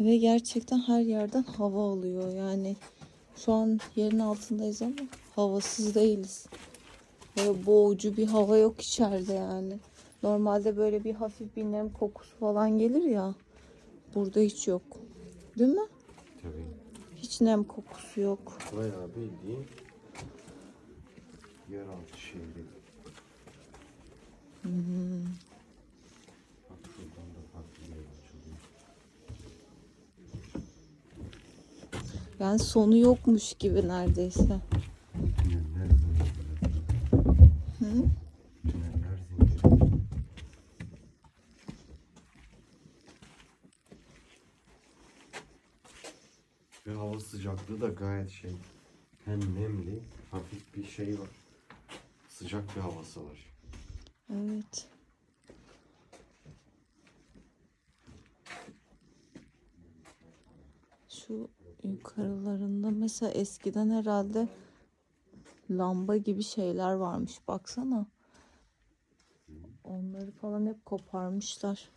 Ve gerçekten her yerden hava alıyor. Yani şu an yerin altındayız ama havasız değiliz. Böyle boğucu bir hava yok içeride yani. Normalde böyle bir hafif bir nem kokusu falan gelir ya. Burada hiç yok. Değil mi? Tabii. Hiç nem kokusu yok. Bayağı bildiğin yeraltı şehri. Bak şuradan da farklı bir yer açılıyor. Yani sonu yokmuş gibi neredeyse. Hı? Ve hava sıcaklığı da gayet şey hem nemli hafif bir şey var. Sıcak bir havası var. Evet. Şu yukarılarında mesela eskiden herhalde lamba gibi şeyler varmış. Baksana. Onları falan hep koparmışlar.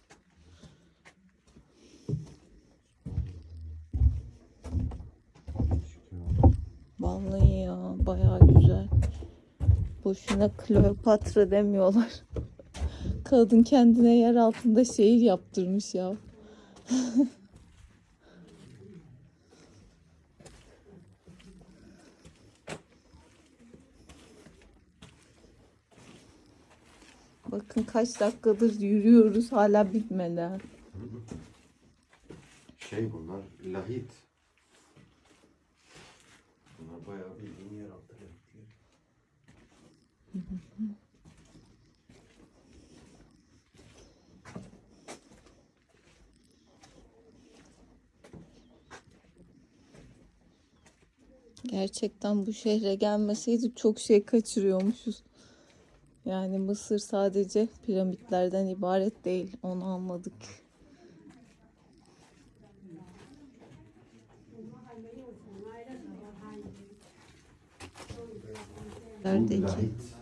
Vallahi ya bayağı güzel. Boşuna Kleopatra demiyorlar. Kadın kendine yer altında şehir yaptırmış ya. Bakın kaç dakikadır yürüyoruz hala bitmeden. Şey bunlar lahit. Bunlar bayağı bildiğin yeraltı lahitleri. Gerçekten bu şehre gelmeseydik çok şey kaçırıyormuşuz. Yani Mısır sadece piramitlerden ibaret değil. Onu anladık. Neredeki? Bu lahit.